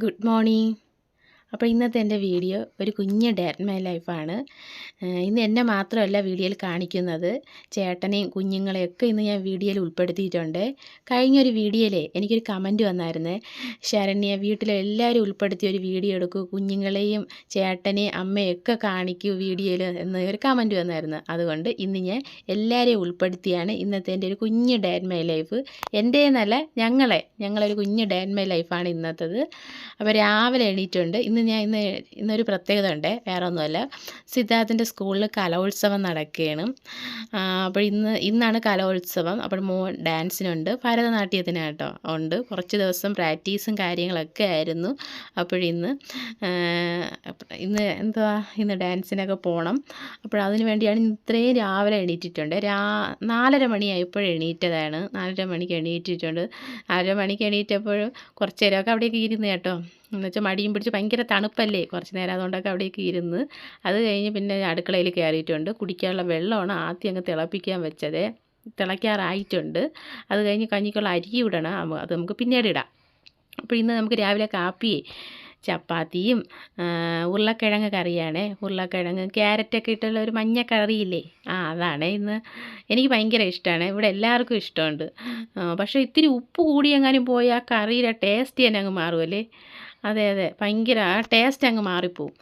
Good morning അപ്പോൾ ഇന്നത്തെ എന്റെ വീഡിയോ ഒരു കുഞ്ഞ് ഡേ മൈ ലൈഫാണ് ഇന്ന് എന്നെ മാത്രമല്ല വീഡിയോയിൽ കാണിക്കുന്നത് ചേട്ടനെയും കുഞ്ഞുങ്ങളെയൊക്കെ ഇന്ന് ഞാൻ വീഡിയോയിൽ ഉൾപ്പെടുത്തിയിട്ടുണ്ട്. കഴിഞ്ഞൊരു വീഡിയോയിലേ എനിക്കൊരു കമന്റ് വന്നായിരുന്നേ. ശരണ്യ വീട്ടിലെ എല്ലാവരും ഉൾപ്പെടുത്തി ഒരു വീഡിയോ എടുക്കൂ കുഞ്ഞുങ്ങളെയും ചേട്ടനെയും അമ്മയൊക്കെ കാണിക്കൂ വീഡിയോയിൽ എന്ന് ഒരു കമന്റ് വന്നായിരുന്നു. അതുകൊണ്ട് ഇന്ന് ഞാൻ എല്ലാവരെയും ഉൾപ്പെടുത്തിയാണ് ഇന്നത്തെ എന്റെ ഒരു കുഞ്ഞ് ഡേ മൈ ലൈഫ് എന്റെ എന്നല്ല ഞങ്ങളെ ഞങ്ങളൊരു കുഞ്ഞ് ഡേ മൈ ലൈഫാണ് ഇന്നത്തത്. അപ്പോൾ രാവിലെ എണീറ്റുണ്ട്. ഇന്ന് ഞാൻ ഇന്ന് ഇന്നൊരു പ്രത്യേകത ഉണ്ട് വേറെ ഒന്നുമല്ല സിദ്ധാർത്ഥിന്റെ സ്കൂളിൽ കലോത്സവം നടക്കുകയാണ്. അപ്പോൾ ഇന്ന് ഇന്നാണ് കലോത്സവം. അപ്പോൾ മോൻ ഡാൻസിനുണ്ട്. ഭരതനാട്യത്തിന് കേട്ടോ ഉണ്ട്. കുറച്ച് ദിവസം പ്രാക്ടീസും കാര്യങ്ങളൊക്കെ ആയിരുന്നു. അപ്പോഴിന്ന് ഇന്ന് എന്തുവാ? ഇന്ന് ഡാൻസിനൊക്കെ പോകണം അപ്പോൾ അതിന് വേണ്ടിയാണ് ഇന്ന് ഇത്രയും രാവിലെ എണീറ്റിട്ടുണ്ട്. രാ നാലര മണിയായപ്പോൾ എണീറ്റതാണ്. നാലര മണിക്ക് എണീറ്റിട്ടുണ്ട്. നാലര മണിക്ക് എണീറ്റപ്പോഴും കുറച്ച് നേരമൊക്കെ അവിടെയൊക്കെ ഇരുന്ന് കേട്ടോ. എന്ന് വെച്ചാൽ മടിയും പിടിച്ച് ഭയങ്കര തണുപ്പല്ലേ കുറച്ച് നേരം അതുകൊണ്ടൊക്കെ അവിടേക്ക് ഇരുന്ന്. അത് കഴിഞ്ഞ് പിന്നെ അടുക്കളയിൽ കയറിയിട്ടുണ്ട്. കുടിക്കാനുള്ള വെള്ളമാണ് ആദ്യം അങ്ങ് തിളപ്പിക്കാൻ വെച്ചത്. തിളയ്ക്കാറായിട്ടുണ്ട്. അത് കഴിഞ്ഞ് കഞ്ഞിക്കുള്ള അരി ഇടണം. അത് നമുക്ക് പിന്നീട് ഇടാം. അപ്പോൾ ഇന്ന് നമുക്ക് രാവിലെ കാപ്പി ചപ്പാത്തിയും ഉരുളക്കിഴങ്ങ് കറിയാണ്. ഉരുളക്കിഴങ്ങ് ക്യാരറ്റൊക്കെ ഇട്ടുള്ള ഒരു മഞ്ഞ കറിയില്ലേ? ആ അതാണ്. ഇന്ന് എനിക്ക് ഭയങ്കര ഇഷ്ടമാണ്. ഇവിടെ എല്ലാവർക്കും ഇഷ്ടമുണ്ട്. പക്ഷേ ഇത്തിരി ഉപ്പ് കൂടിയെങ്ങാനും പോയി ആ കറിയുടെ ടേസ്റ്റ് തന്നെ അങ്ങ് മാറുമല്ലേ അതെ അതെ. ഭയങ്കര ആ ടേസ്റ്റ് അങ്ങ് മാറിപ്പോവും.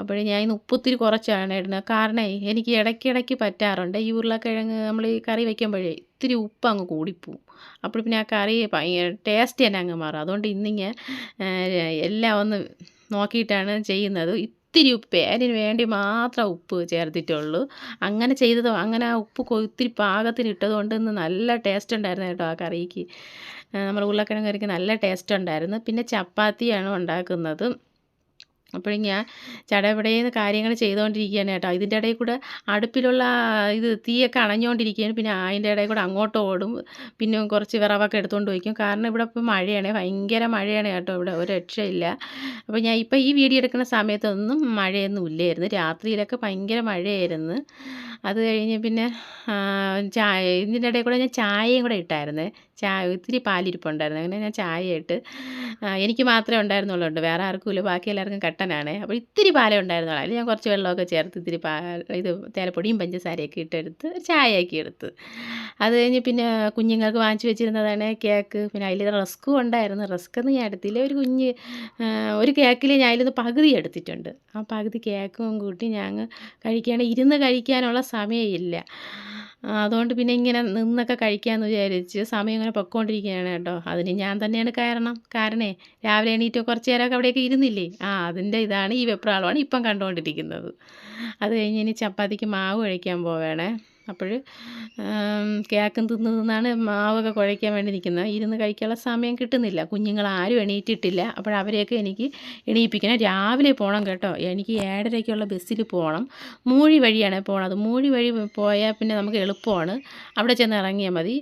അപ്പോഴേ ഞാൻ ഇന്ന് ഉപ്പൊത്തിരി കുറച്ചാണ് ഇടുന്നത് കാരണം എനിക്ക് ഇടയ്ക്കിടയ്ക്ക് പറ്റാറുണ്ട്. ഈ ഉരുളക്കിഴങ്ങ് നമ്മൾ ഈ കറി വയ്ക്കുമ്പോഴേ ഇത്തിരി ഉപ്പ് അങ്ങ് കൂടിപ്പോവും. അപ്പോൾ പിന്നെ ആ കറി ഭയങ്കര ടേസ്റ്റ് തന്നെ അങ്ങ് മാറും. അതുകൊണ്ട് ഇന്ന് ഞാൻ എല്ലാം ഒന്ന് നോക്കിയിട്ടാണ് ചെയ്യുന്നത്. ഇത്തിരി ഉപ്പ് അതിന് വേണ്ടി മാത്രം ഉപ്പ് ചേർത്തിട്ടുള്ളൂ. അങ്ങനെ ചെയ്തതോ അങ്ങനെ ആ ഉപ്പ് ഇത്തിരി പാകത്തിന് ഇട്ടതുകൊണ്ട് ഇന്ന് നല്ല ടേസ്റ്റ് ഉണ്ടായിരുന്നു കേട്ടോ ആ കറിക്ക്. നമ്മൾ ഉരുളക്കിഴങ്ങ് കറിക്ക് നല്ല ടേസ്റ്റ് ഉണ്ടായിരുന്നു. പിന്നെ ചപ്പാത്തിയാണ് ഉണ്ടാക്കുന്നത്. അപ്പോൾ ഞാൻ ചടപടേന്ന് കാര്യങ്ങൾ ചെയ്തുകൊണ്ടിരിക്കുകയാണ് കേട്ടോ. ഇതിന്റെ ഇടയിൽ കൂടെ അടുപ്പിലുള്ള ഇത് തീയൊക്കെ അണഞ്ഞുകൊണ്ടിരിക്കുകയാണ് പിന്നെ അതിന്റെ ഇടയിൽ കൂടെ അങ്ങോട്ട് ഓടും. പിന്നെ കുറച്ച് വിറവൊക്കെ എടുത്തുകൊണ്ട് വയ്ക്കും കാരണം ഇവിടെ ഇപ്പോൾ മഴയാണ്. ഭയങ്കര മഴയാണ് കേട്ടോ ഇവിടെ. ഒരു രക്ഷയില്ല. അപ്പോൾ ഞാൻ ഇപ്പോൾ ഈ വീഡിയോ എടുക്കുന്ന സമയത്തൊന്നും മഴയൊന്നും ഇല്ലായിരുന്നു. രാത്രിയിലൊക്കെ ഭയങ്കര മഴയായിരുന്നു. അത് കഴിഞ്ഞ് പിന്നെ ചായ ഇതിന്റെ ഇടയിൽ കൂടെ ഞാൻ ചായയും കൂടെ ഇട്ടായിരുന്നു. ചായ ഇത്തിരി പാലിരിപ്പുണ്ടായിരുന്നു. അങ്ങനെ ഞാൻ ചായ ഇട്ട് എനിക്ക് മാത്രമേ ഉണ്ടായിരുന്നുള്ളൂ വേറെ ആർക്കും ഇല്ല. ബാക്കി എല്ലാവർക്കും കട്ടനാണ്. അപ്പോൾ ഇത്തിരി പാലേ ഉണ്ടായിരുന്നുള്ളൂ. അതിൽ ഞാൻ കുറച്ച് വെള്ളമൊക്കെ ചേർത്ത് ഇത്തിരി പാ ഇത് തേലപ്പൊടിയും പഞ്ചസാരയൊക്കെ ഇട്ടെടുത്ത് ചായയാക്കി എടുത്ത്. അത് കഴിഞ്ഞ് പിന്നെ കുഞ്ഞുങ്ങൾക്ക് വാങ്ങിച്ചു വെച്ചിരുന്നതാണ് കേക്ക്. പിന്നെ അതിൽ റസ്ക്കും ഉണ്ടായിരുന്നു. റസ്ക് എന്ന് ഞാൻ എടുത്തില്ല. ഒരു കുഞ്ഞ് ഒരു കേക്കിൽ ഞാൻ അതിൽ നിന്ന് പകുതി എടുത്തിട്ടുണ്ട്. ആ പകുതി കേക്കും കൂട്ടി ഞാൻ കഴിക്കുകയാണ്. ഇരുന്ന് കഴിക്കാനുള്ള സമയമില്ല. അതുകൊണ്ട് പിന്നെ ഇങ്ങനെ നിന്നൊക്കെ കഴിക്കാമെന്ന് വിചാരിച്ച് സമയം ഇങ്ങനെ പൊയ്ക്കൊണ്ടിരിക്കുകയാണ് കേട്ടോ. അതിന് ഞാൻ തന്നെയാണ് കാരണം. കാരണേ രാവിലെ എണീറ്റ് കുറച്ച് നേരമൊക്കെ അവിടെയൊക്കെ ഇരുന്നില്ലേ? ആ അതിന്റെ ഇതാണ് ഈ വെപ്രാളമാണ് ഇപ്പം കണ്ടുകൊണ്ടിരിക്കുന്നത്. അത് കഴിഞ്ഞ് ഇനി ചപ്പാത്തിക്ക് മാവ് കഴിക്കാൻ പോവേണേ. അപ്പോൾ കേക്കും തിന്ന് തിന്നാണ് മാവൊക്കെ കുഴയ്ക്കാൻ വേണ്ടി നിൽക്കുന്നത്. ഇരുന്ന് കഴിക്കാനുള്ള സമയം കിട്ടുന്നില്ല. കുഞ്ഞുങ്ങൾ ആരും എണീറ്റിട്ടില്ല. അപ്പോൾ അവരെയൊക്കെ എനിക്ക് എണീപ്പിക്കണം. രാവിലെ പോകണം കേട്ടോ. എനിക്ക് ഏഴരയ്ക്കുള്ള ബസ്സിൽ പോകണം. മൂഴി വഴിയാണ് പോണത്. മൂഴി വഴി പോയാൽ പിന്നെ നമുക്ക് എളുപ്പമാണ്. അവിടെ ചെന്ന് ഇറങ്ങിയാൽ മതി.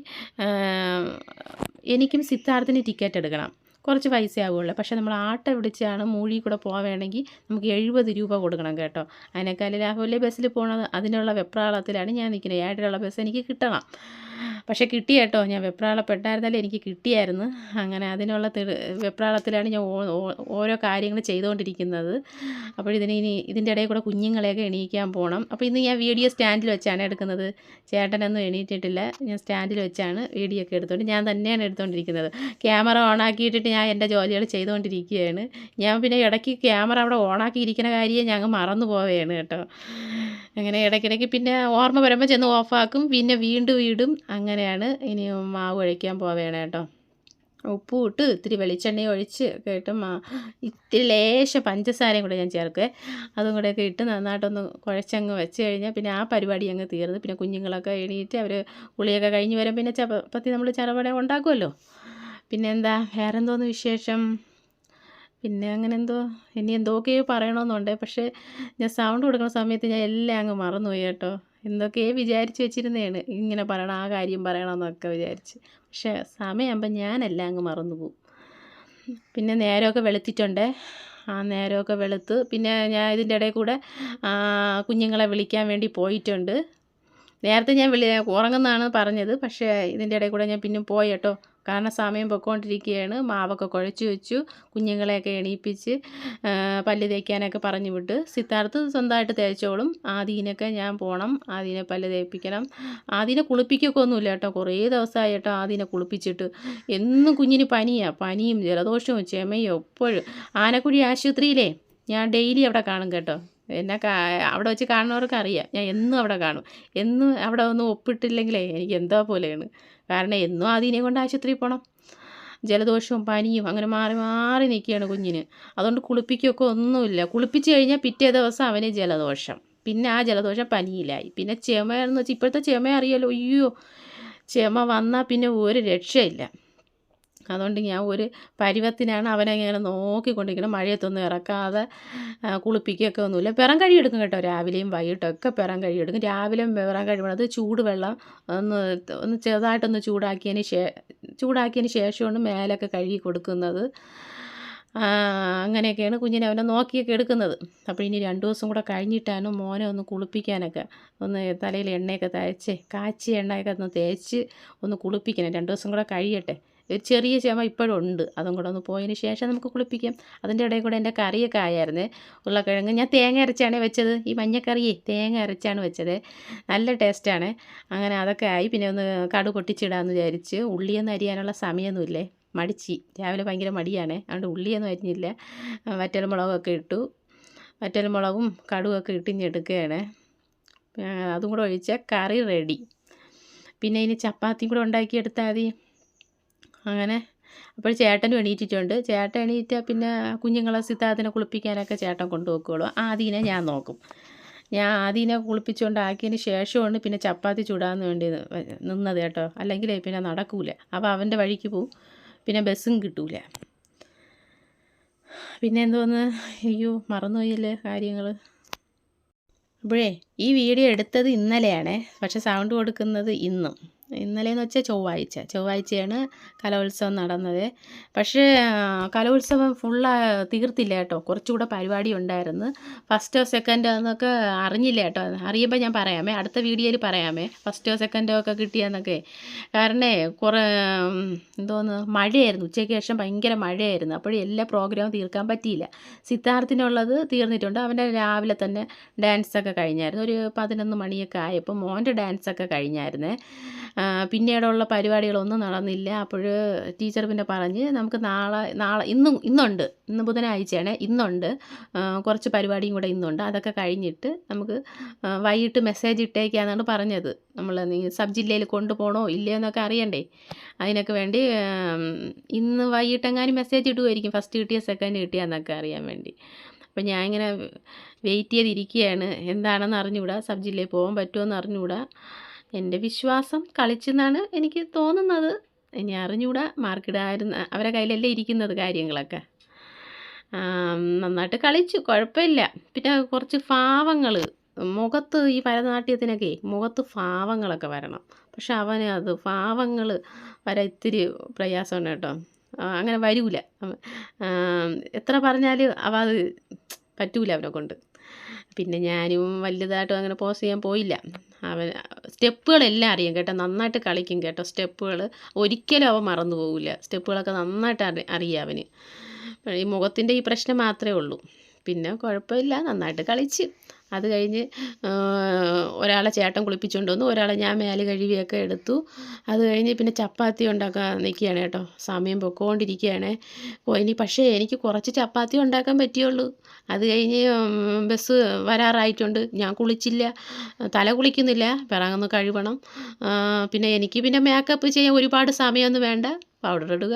എനിക്കും സിദ്ധാർത്ഥിന് ടിക്കറ്റ് എടുക്കണം. കുറച്ച് പൈസ ആവുകയുള്ളൂ പക്ഷേ നമ്മൾ ആട്ടം വിളിച്ചാണ് മൂഴി കൂടെ പോവേണമെങ്കിൽ നമുക്ക് എഴുപത് രൂപ കൊടുക്കണം കേട്ടോ. അതിനേക്കാൾ ലാഭമല്ലേ ബസ്സിൽ പോകണത് അതിനുള്ള വെപ്രാളത്തിലാണ് ഞാൻ നിൽക്കുന്നത്. ഏഴരയുള്ള ബസ് എനിക്ക് കിട്ടണം. പക്ഷേ കിട്ടി കേട്ടോ. ഞാൻ വെപ്രാളപ്പെട്ടായിരുന്നാലും എനിക്ക് കിട്ടിയായിരുന്നു. അങ്ങനെ അതിനുള്ള തെളി വെപ്രാളത്തിലാണ് ഞാൻ ഓരോ കാര്യങ്ങൾ ചെയ്തുകൊണ്ടിരിക്കുന്നത്. അപ്പോൾ ഇതിന് ഇനി ഇതിന്റെ ഇടയിൽ കൂടെ കുഞ്ഞുങ്ങളെയൊക്കെ എണീക്കാൻ പോകണം അപ്പോൾ ഇന്ന് ഞാൻ വീഡിയോ സ്റ്റാൻഡിൽ വെച്ചാണ് എടുക്കുന്നത്. ചേട്ടനൊന്നും എണീറ്റിട്ടില്ല. ഞാൻ സ്റ്റാൻഡിൽ വെച്ചാണ് വീഡിയോ ഒക്കെ എടുത്തുകൊണ്ട് ഞാൻ തന്നെയാണ് എടുത്തുകൊണ്ടിരിക്കുന്നത് ക്യാമറ ഓണാക്കിയിട്ടിട്ട് ഞാൻ എന്റെ ജോലികൾ ചെയ്തുകൊണ്ടിരിക്കുകയാണ്. ഞാൻ പിന്നെ ഇടയ്ക്ക് ക്യാമറ അവിടെ ഓണാക്കിയിരിക്കുന്ന കാര്യം ഞങ്ങൾ മറന്നു പോവുകയാണ് കേട്ടോ. അങ്ങനെ ഇടയ്ക്കിടയ്ക്ക് പിന്നെ ഓർമ്മ വരുമ്പോൾ ചെന്ന് ഓഫാക്കും. പിന്നെ വീണ്ടും ഇടും അങ്ങനെയാണ് ഇനി മാവ് ഒഴിക്കാൻ പോവുകയാണ് കേട്ടോ. ഉപ്പും ഇട്ട് ഇത്തിരി വെളിച്ചെണ്ണ ഒഴിച്ച് ഒക്കെ ഇട്ട് ഇത്തിരി ലേശം പഞ്ചസാരയും കൂടെ ഞാൻ ചേർക്കേ അതും കൂടെയൊക്കെ ഇട്ട് നന്നായിട്ടൊന്ന് കുഴച്ചങ്ങ് വെച്ച് കഴിഞ്ഞാൽ പിന്നെ ആ പരിപാടി അങ്ങ് തീർന്ന്. പിന്നെ കുഞ്ഞുങ്ങളൊക്കെ എണീറ്റ് അവർ കുളിയൊക്കെ കഴിഞ്ഞ് വരും. പിന്നെ ചപ്പത്തി നമ്മൾ ചറവട ഉണ്ടാക്കുമല്ലോ പിന്നെ എന്താ വേറെന്തോന്ന് വിശേഷം? പിന്നെ അങ്ങനെ എന്തോ ഇനി എന്തൊക്കെയോ പറയണമെന്നുണ്ട് പക്ഷേ ഞാൻ സൗണ്ട് കൊടുക്കുന്ന സമയത്ത് ഞാൻ എല്ലാം അങ്ങ് മറന്നുപോയി കേട്ടോ. എന്തൊക്കെയോ വിചാരിച്ച് വെച്ചിരുന്നതാണ് ഇങ്ങനെ പറയണം ആ കാര്യം പറയണമെന്നൊക്കെ വിചാരിച്ച്. പക്ഷേ സമയമാകുമ്പോൾ ഞാനെല്ലാം അങ്ങ് മറന്നു പോകും പിന്നെ നേരമൊക്കെ വെളുത്തിട്ടുണ്ട്. ആ നേരമൊക്കെ വെളുത്ത് പിന്നെ ഞാൻ ഇതിന്റെ ഇടയിൽ കൂടെ കുഞ്ഞുങ്ങളെ വിളിക്കാൻ വേണ്ടി പോയിട്ടുണ്ട്. നേരത്തെ ഞാൻ വിളി ഉറങ്ങുന്നതാണ് പറഞ്ഞത്. പക്ഷേ ഇതിന്റെ ഇടയിൽ കൂടെ ഞാൻ പിന്നെ പോയി കേട്ടോ. കാരണം സമയം പൊയ്ക്കൊണ്ടിരിക്കുകയാണ് മാവൊക്കെ കുഴച്ച് വെച്ചു. കുഞ്ഞുങ്ങളെയൊക്കെ എണീപ്പിച്ച് പല്ല് തേക്കാനൊക്കെ പറഞ്ഞു വിട്ട് സിദ്ധാർത്ഥ് സ്വന്തമായിട്ട് തേച്ചോളും. ആദീനൊക്കെ ഞാൻ പോകണം ആദീനെ പല്ല് തേപ്പിക്കണം. ആദീനെ കുളിപ്പിക്കൊക്കെ ഒന്നുമില്ല കേട്ടോ. കുറേ ദിവസമായി കേട്ടോ ആദീനെ കുളിപ്പിച്ചിട്ട്. എന്നും കുഞ്ഞിന് പനിയാണ് പനിയും ജലദോഷവും ചെമയും എപ്പോഴും ആനക്കുഴി ആശുപത്രിയിലേ? ഞാൻ ഡെയിലി അവിടെ കാണും കേട്ടോ. എന്നെ അവിടെ വെച്ച് കാണുന്നവർക്ക് അറിയാം ഞാൻ എന്നും അവിടെ കാണും. എന്നും അവിടെ ഒന്നും ഒപ്പിട്ടില്ലെങ്കിലേ എനിക്ക് എന്താ പോലെയാണ്. കാരണം എന്നും അതിനെ കൊണ്ട് ആശുപത്രിയിൽ പോകണം ജലദോഷവും പനിയും അങ്ങനെ മാറി മാറി നിൽക്കുകയാണ് കുഞ്ഞിന്. അതുകൊണ്ട് കുളിപ്പിക്കുകയൊക്കെ ഒന്നുമില്ല. കുളിപ്പിച്ച് കഴിഞ്ഞാൽ പിറ്റേ ദിവസം അവന് ജലദോഷം. പിന്നെ ആ ജലദോഷം പനിയിലായി. പിന്നെ ചുമയെന്ന് വെച്ചാൽ ഇപ്പോഴത്തെ ചുമ അറിയാലോ. അയ്യോ ചുമ വന്നാൽ പിന്നെ ഒരു രക്ഷയില്ല. അതുകൊണ്ട് ഞാൻ ഒരു പരുവത്തിനാണ് അവനെ ഇങ്ങനെ നോക്കിക്കൊണ്ടിരിക്കണം മഴയത്തൊന്നും ഇറക്കാതെ കുളിപ്പിക്കുകയൊക്കെ ഒന്നുമില്ല. പിറം കഴിയെടുക്കും കേട്ടോ. രാവിലെയും വൈകിട്ടൊക്കെ പിറം കഴിയെടുക്കും രാവിലെ പിറം കഴിവണത് ചൂടുവെള്ളം ഒന്ന് ഒന്ന് ചെറുതായിട്ടൊന്ന് ചൂടാക്കിയതിന് ശേ ചൂടാക്കിയതിന് ശേഷമാണ് മേലൊക്കെ കഴുകി കൊടുക്കുന്നത്. അങ്ങനെയൊക്കെയാണ് കുഞ്ഞിനെ അവനെ നോക്കിയൊക്കെ എടുക്കുന്നത്. അപ്പോൾ ഇനി രണ്ട് ദിവസം കൂടെ കഴിഞ്ഞിട്ടാണ് മോനെ ഒന്ന് കുളിപ്പിക്കാനൊക്കെ ഒന്ന് തലയിൽ എണ്ണയൊക്കെ തേച്ച് കാച്ചി എണ്ണയൊക്കെ ഒന്ന് തേച്ച് ഒന്ന് കുളിപ്പിക്കണം. രണ്ട് ദിവസം കൂടെ കഴിയട്ടെ. ഒരു ചെറിയ ചുമ ഇപ്പോഴും ഉണ്ട് അതും കൂടെ ഒന്ന് പോയതിന് ശേഷം നമുക്ക് കുളിപ്പിക്കാം. അതിന്റെ ഇടയിൽ കൂടെ എന്റെ കറിയൊക്കെ ആയായിരുന്നേ. ഉരുളക്കിഴങ്ങ്. ഞാൻ തേങ്ങ അരച്ചാണ് വെച്ചത്. ഈ മഞ്ഞക്കറിയേ തേങ്ങ അരച്ചാണ് വെച്ചത്. നല്ല ടേസ്റ്റാണ്. അങ്ങനെ അതൊക്കെ ആയി. പിന്നെ ഒന്ന് കടു പൊട്ടിച്ചിടാമെന്ന് വിചാരിച്ച് ഉള്ളിയൊന്നും അരിയാനുള്ള സമയമൊന്നുമില്ലേ? മടിച്ചി. രാവിലെ ഭയങ്കര മടിയാണ്. അതുകൊണ്ട് ഉള്ളിയൊന്നും അരിഞ്ഞില്ല. വറ്റൽ വറ്റൽമുളകൊക്കെ ഇട്ടു. വറ്റൽമുളകും കടുവൊക്കെ ഇട്ടിഞ്ഞെടുക്കുകയാണ് അതും കൂടെ ഒഴിച്ചാൽ കറി റെഡി. പിന്നെ ഇനി ചപ്പാത്തിയും കൂടെ ഉണ്ടാക്കിയെടുത്താൽ മതി. അങ്ങനെ. അപ്പോൾ ചേട്ടനും എണീറ്റിട്ടുണ്ട്. ചേട്ടൻ എണീറ്റാൽ പിന്നെ കുഞ്ഞുങ്ങളെ സിദ്ധാർത്ഥിനെ കുളിപ്പിക്കാനൊക്കെ ചേട്ടൻ കൊണ്ടുപോയിക്കോളൂ. ആദ്യനെ ഞാൻ നോക്കും. ഞാൻ ആദ്യനെ കുളിപ്പിച്ചുകൊണ്ട് ആക്കിയതിന് ശേഷമാണ് പിന്നെ ചപ്പാത്തി ചൂടാന്ന് വേണ്ടി നിന്നത് കേട്ടോ. അല്ലെങ്കിൽ പിന്നെ നടക്കൂല. അപ്പോൾ അവന്റെ വഴിക്ക് പോവും. പിന്നെ ബസ്സും കിട്ടൂല. പിന്നെ എന്തോന്ന്? അയ്യോ മറന്നുപോയല്ലേ കാര്യങ്ങൾ? അപ്പോഴേ ഈ വീഡിയോ എടുത്തത് ഇന്നലെയാണേ. പക്ഷെ സൗണ്ട് കൊടുക്കുന്നത് ഇന്നും. ഇന്നലെയെന്ന് വെച്ചാൽ ചൊവ്വാഴ്ച. ചൊവ്വാഴ്ചയാണ് കലോത്സവം നടന്നത്. പക്ഷേ കലോത്സവം ഫുള്ള് തീർത്തില്ല കേട്ടോ. കുറച്ചുകൂടെ പരിപാടി ഉണ്ടായിരുന്നു. ഫസ്റ്റോ സെക്കൻഡോ എന്നൊക്കെ അറിഞ്ഞില്ല കേട്ടോ. അറിയുമ്പോൾ ഞാൻ പറയാമേ. അടുത്ത വീഡിയോയിൽ പറയാമേ. ഫസ്റ്റോ സെക്കൻഡോ ഒക്കെ കിട്ടിയെന്നൊക്കെ കാരണേ കുറേ എന്തോന്ന് മഴയായിരുന്നു. ഉച്ചയ്ക്ക് ശേഷം ഭയങ്കര മഴയായിരുന്നു. അപ്പോഴും എല്ലാ പ്രോഗ്രാമും തീർക്കാൻ പറ്റിയില്ല. സിദ്ധാർത്ഥിനുള്ളത് തീർന്നിട്ടുണ്ട്. അവന്റെ രാവിലെ തന്നെ ഡാൻസൊക്കെ കഴിഞ്ഞായിരുന്നു. ഒരു പതിനൊന്ന് മണിയൊക്കെ ആയപ്പോൾ മോന്റെ ഡാൻസൊക്കെ കഴിഞ്ഞായിരുന്നേ. പിന്നീടുള്ള പരിപാടികളൊന്നും നടന്നില്ല. അപ്പോൾ ടീച്ചർ പിന്നെ പറഞ്ഞ് നമുക്ക് നാളെ നാളെ ഇന്നും ഇന്നുണ്ട്. ഇന്ന് ബുധനാഴ്ചയാണ്. ഇന്നുണ്ട്. കുറച്ച് പരിപാടിയും കൂടെ ഇന്നുണ്ട്. അതൊക്കെ കഴിഞ്ഞിട്ട് നമുക്ക് വൈകിട്ട് മെസ്സേജ് ഇട്ടേക്കാന്നാണ് പറഞ്ഞത്. നമ്മൾ നീ സബ് ജില്ലയിൽ കൊണ്ടുപോകണോ ഇല്ലയോ എന്നൊക്കെ അറിയണ്ടേ? അതിനൊക്കെ വേണ്ടി ഇന്ന് വൈകിട്ടെങ്ങാനും മെസ്സേജ് ഇടുമായിരിക്കും ഫസ്റ്റ് കിട്ടിയ സെക്കൻഡ് കിട്ടിയെന്നൊക്കെ അറിയാൻ വേണ്ടി. അപ്പം ഞാൻ ഇങ്ങനെ വെയിറ്റ് ചെയ്തിരിക്കുകയാണ് എന്താണെന്ന് അറിഞ്ഞുകൂടാ? സബ് ജില്ലയിൽ പോകാൻ പറ്റുമോ എന്ന് അറിഞ്ഞുകൂടാ? എന്റെ വിശ്വാസം കളിച്ചെന്നാണ് എനിക്ക് തോന്നുന്നത്. ഇനി അറിഞ്ഞുകൂടാ മാർക്കിടായിരുന്ന അവരെ കയ്യിലല്ലേ ഇരിക്കുന്നത് കാര്യങ്ങളൊക്കെ. നന്നായിട്ട് കളിച്ചു കുഴപ്പമില്ല. പിന്നെ കുറച്ച് ഭാവങ്ങൾ മുഖത്ത് ഈ ഭരതനാട്യത്തിനൊക്കെ മുഖത്ത് ഭാവങ്ങളൊക്കെ വരണം. പക്ഷെ അവന് അത് ഭാവങ്ങൾ വരെ ഇത്തിരി പ്രയാസമാണ് കേട്ടോ. അങ്ങനെ വരൂല. എത്ര പറഞ്ഞാലും അവ അത് പറ്റൂല അവനെ കൊണ്ട്. പിന്നെ ഞാനും വലുതായിട്ടും അങ്ങനെ പോസ് ചെയ്യാൻ പോയില്ല. അവൻ സ്റ്റെപ്പുകളെല്ലാം അറിയാം കേട്ടോ. നന്നായിട്ട് കളിക്കും കേട്ടോ സ്റ്റെപ്പുകൾ ഒരിക്കലും അവൻ മറന്നു പോകില്ല സ്റ്റെപ്പുകളൊക്കെ നന്നായിട്ട് അറി അറിയാം അവന്. ഈ മുഖത്തിന്റെ ഈ പ്രശ്നം മാത്രമേ ഉള്ളൂ. പിന്നെ കുഴപ്പമില്ല നന്നായിട്ട് കളിച്ച്. അത് കഴിഞ്ഞ് ഒരാളെ ചേട്ടൻ കുളിപ്പിച്ചുകൊണ്ട് വന്നു. ഒരാളെ ഞാൻ മേൽ കഴുകിയൊക്കെ എടുത്തു. അത് കഴിഞ്ഞ് പിന്നെ ചപ്പാത്തി ഉണ്ടാക്കാൻ നിൽക്കുകയാണ് കേട്ടോ. സമയം പൊക്കോണ്ടിരിക്കുകയാണ്. ഇനി പക്ഷേ എനിക്ക് കുറച്ച് ചപ്പാത്തി ഉണ്ടാക്കാൻ പറ്റിയുള്ളൂ. അത് കഴിഞ്ഞ് ബസ് വരാറായിട്ടുണ്ട്. ഞാൻ കുളിച്ചില്ല. തല കുളിക്കുന്നില്ല. പിറകൊന്ന് കഴുകണം പിന്നെ എനിക്ക് പിന്നെ മേക്കപ്പ് ചെയ്യാൻ ഒരുപാട് സമയമൊന്നും വേണ്ട. പൗഡർ ഇടുക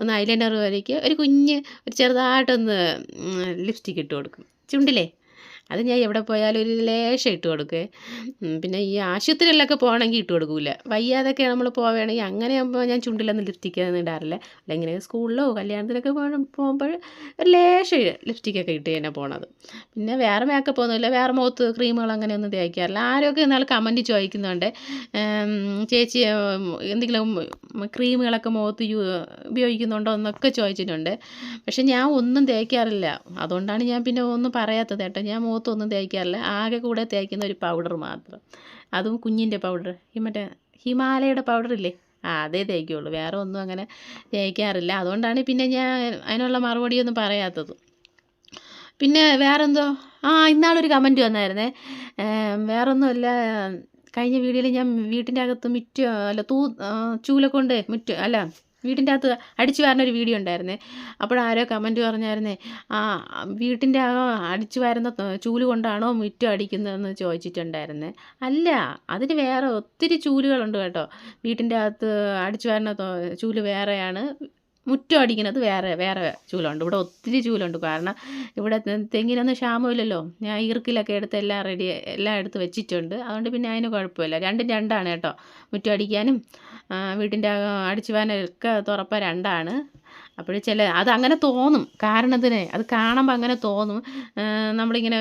ഒന്ന് ഐലൈനർ വരയ്ക്കുക. ഒരു കുഞ്ഞ് ഒരു ചെറുതായിട്ടൊന്ന് ലിപ്സ്റ്റിക് ഇട്ട് കൊടുക്കും. ചുണ്ടിലേ? അത് ഞാൻ എവിടെ പോയാലും ഒരു ലേശം ഇട്ട് കൊടുക്കേ. പിന്നെ ഈ ആശുപത്രികളിലൊക്കെ പോകണമെങ്കിൽ ഇട്ട് കൊടുക്കൂല. വയ്യാതൊക്കെ നമ്മൾ പോവുകയാണെങ്കിൽ അങ്ങനെ ആകുമ്പോൾ ഞാൻ ചുണ്ടിലൊന്നും ലിപ്സ്റ്റിക് ഒന്നും ഇടാറില്ല. അല്ലെങ്കിൽ സ്കൂളിലോ കല്യാണത്തിനൊക്കെ പോകുമ്പോൾ ഒരു ലേശം ലിപ്സ്റ്റിക്കൊക്കെ ഇട്ട് തന്നെ പോണത്. പിന്നെ വേറെ മേക്കപ്പ് ഒന്നുമില്ല. വേറെ മുഖത്ത് ക്രീമുകൾ അങ്ങനെയൊന്നും തേക്കാറില്ല. ആരൊക്കെ എന്നാൽ കമന്റ് ചോദിക്കുന്നുണ്ട്. ചേച്ചി എന്തെങ്കിലും ക്രീമുകളൊക്കെ മുഖത്ത് യൂ ഉപയോഗിക്കുന്നുണ്ടോ എന്നൊക്കെ ചോദിച്ചിട്ടുണ്ട്. പക്ഷെ ഞാൻ ഒന്നും തേക്കാറില്ല. അതുകൊണ്ടാണ് ഞാൻ പിന്നെ ഒന്നും പറയാത്തത് കേട്ടോ. ഞാൻ മുഖത്തൊന്നും തേക്കാറില്ല. ആകെ കൂടെ തേക്കുന്ന ഒരു പൗഡർ മാത്രം. അതും കുഞ്ഞിന്റെ പൗഡർ ഈ മറ്റേ ഹിമാലയയുടെ പൗഡർ ഇല്ലേ? ആ അതേ തേക്കുള്ളൂ. വേറെ ഒന്നും അങ്ങനെ തേക്കാറില്ല. അതുകൊണ്ടാണ് പിന്നെ ഞാൻ അതിനുള്ള മറുപടിയൊന്നും പറയാത്തത്. പിന്നെ വേറെന്തോ? ആ ഇന്നാളൊരു കമന്റ് വന്നായിരുന്നേ. വേറൊന്നുമല്ല. കഴിഞ്ഞ വീഡിയോയിൽ ഞാൻ വീട്ടിന്റെ അകത്ത് മുറ്റ അല്ല തൂ ചൂല കൊണ്ട് മുറ്റ അല്ല വീട്ടിന്റെ അകത്ത് അടിച്ചു വാരുന്ന ഒരു വീഡിയോ ഉണ്ടായിരുന്നേ. അപ്പോഴാരോ കമന്റ് പറഞ്ഞായിരുന്നേ ആ വീട്ടിന്റെ അകം അടിച്ചു വാരുന്ന ചൂൽ കൊണ്ടാണോ മുറ്റം അടിക്കുന്നതെന്ന് ചോദിച്ചിട്ടുണ്ടായിരുന്നേ. അല്ല അതിന് വേറെ ഒത്തിരി ചൂലുകളുണ്ട് കേട്ടോ. വീട്ടിന്റെ അകത്ത് അടിച്ചു വാരുന്ന ചൂൽ വേറെയാണ്. മുറ്റം അടിക്കുന്നത് വേറെ വേറെ ചൂലുണ്ട്. ഇവിടെ ഒത്തിരി ചൂലുണ്ട്. കാരണം ഇവിടെ തെങ്ങിനൊന്നും ക്ഷാമമില്ലല്ലോ. ഞാൻ ഈർക്കിലൊക്കെ എടുത്ത് എല്ലാം റെഡി എല്ലാം എടുത്ത് വെച്ചിട്ടുണ്ട്. അതുകൊണ്ട് പിന്നെ അതിന് കുഴപ്പമില്ല. രണ്ടും രണ്ടാണ് കേട്ടോ. മുറ്റം അടിക്കാനും വീട്ടിന്റെ അടിച്ചു വാനൊക്കെ തുറപ്പ രണ്ടാണ്. അപ്പോൾ ചില അത് അങ്ങനെ തോന്നും. കാരണത്തിന് അത് കാണുമ്പോൾ അങ്ങനെ തോന്നും. നമ്മളിങ്ങനെ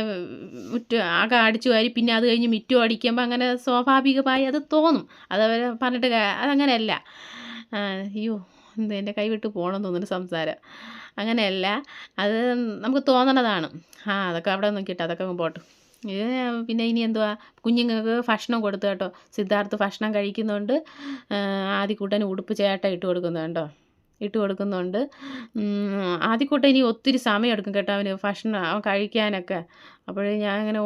മുറ്റ ആകെ അടിച്ചു വാരി പിന്നെ അത് കഴിഞ്ഞ് മുറ്റം അടിക്കുമ്പോൾ അങ്ങനെ സ്വാഭാവികമായി അത് തോന്നും. അതവരെ പറഞ്ഞിട്ട് അതങ്ങനെയല്ല. അയ്യോ. എന്റെ കൈ വിട്ട് പോകണമെന്ന് തോന്നുന്നു സംസാരം. അങ്ങനെയല്ല അത് നമുക്ക് തോന്നണതാണ്. ആ അതൊക്കെ അവിടെ നോക്കിയിട്ട് അതൊക്കെ പോട്ടെ. ഇത് പിന്നെ ഇനി എന്തുവാ? കുഞ്ഞുങ്ങൾക്ക് ഭക്ഷണം കൊടുത്തു കേട്ടോ. സിദ്ധാർത്ഥ് ഭക്ഷണം കഴിക്കുന്നുണ്ട്. ആദ്യക്കൂട്ടന് ഉടുപ്പ് ചേട്ട ഇട്ട് കൊടുക്കുന്നുണ്ടോ ഇട്ട് കൊടുക്കുന്നുണ്ട്. ആദ്യക്കൂട്ടം ഇനി ഒത്തിരി സമയം എടുക്കും കേട്ടോ അവന് ഭക്ഷണം അവൻ കഴിക്കാനൊക്കെ. അപ്പോഴേ ഞാൻ അങ്ങനെ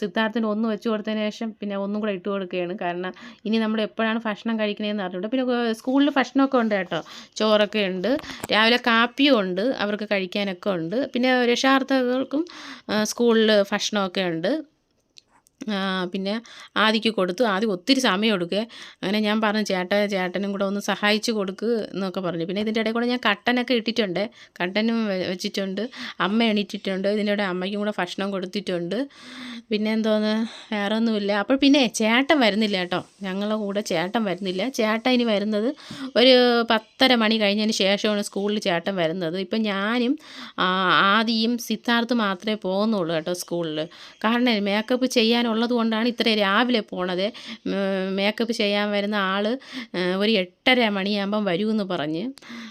സിദ്ധാർത്ഥിന് ഒന്ന് വെച്ച് കൊടുത്തതിന് ശേഷം പിന്നെ ഒന്നും കൂടെ ഇട്ട് കൊടുക്കുകയാണ്. കാരണം ഇനി നമ്മൾ എപ്പോഴാണ് ഭക്ഷണം കഴിക്കണതെന്ന് അറിഞ്ഞിട്ട് പിന്നെ സ്കൂളിൽ ഭക്ഷണമൊക്കെ ഉണ്ട് കേട്ടോ. ചോറൊക്കെ ഉണ്ട്. രാവിലെ കാപ്പിയും ഉണ്ട്. അവർക്ക് കഴിക്കാനൊക്കെ ഉണ്ട്. പിന്നെ രക്ഷാർത്ഥകൾക്കും സ്കൂളിൽ ഭക്ഷണമൊക്കെ ഉണ്ട്. പിന്നെ ആദിക്ക് കൊടുത്തു. ആദ്യം ഒത്തിരി സമയം എടുക്കുക അങ്ങനെ ഞാൻ പറഞ്ഞു ചേട്ടൻ ചേട്ടനും കൂടെ ഒന്ന് സഹായിച്ചു കൊടുക്ക് എന്നൊക്കെ പറഞ്ഞു. പിന്നെ ഇതിന്റെ ഇടയിൽ കൂടെ ഞാൻ കട്ടനൊക്കെ ഇട്ടിട്ടുണ്ട്. കട്ടനും വെച്ചിട്ടുണ്ട്. അമ്മ എണീറ്റിട്ടുണ്ട്. ഇതിന്റെ ഇടയിൽ അമ്മയ്ക്കും കൂടെ ഭക്ഷണം കൊടുത്തിട്ടുണ്ട്. പിന്നെ എന്തോന്ന്? വേറെ ഒന്നുമില്ല അപ്പോൾ പിന്നെ ചേട്ടൻ വരുന്നില്ല കേട്ടോ. ഞങ്ങളുടെ കൂടെ ചേട്ടൻ വരുന്നില്ല. ചേട്ടൻ ഇനി വരുന്നത് ഒരു പത്തര മണി കഴിഞ്ഞതിന് ശേഷമാണ് സ്കൂളിൽ ചേട്ടൻ വരുന്നത്. ഇപ്പം ഞാനും ആദിയും സിദ്ധാർത്ഥ് മാത്രമേ പോകുന്നുള്ളൂ കേട്ടോ സ്കൂളിൽ. കാരണം മേക്കപ്പ് ചെയ്യാനുള്ള ഉള്ളത് കൊണ്ടാണ് ഇത്ര രാവിലെ പോണത്. മേക്കപ്പ് ചെയ്യാൻ വരുന്ന ആൾ ഒരു എട്ടര മണിയാകുമ്പം വരുമെന്ന് പറഞ്ഞ്.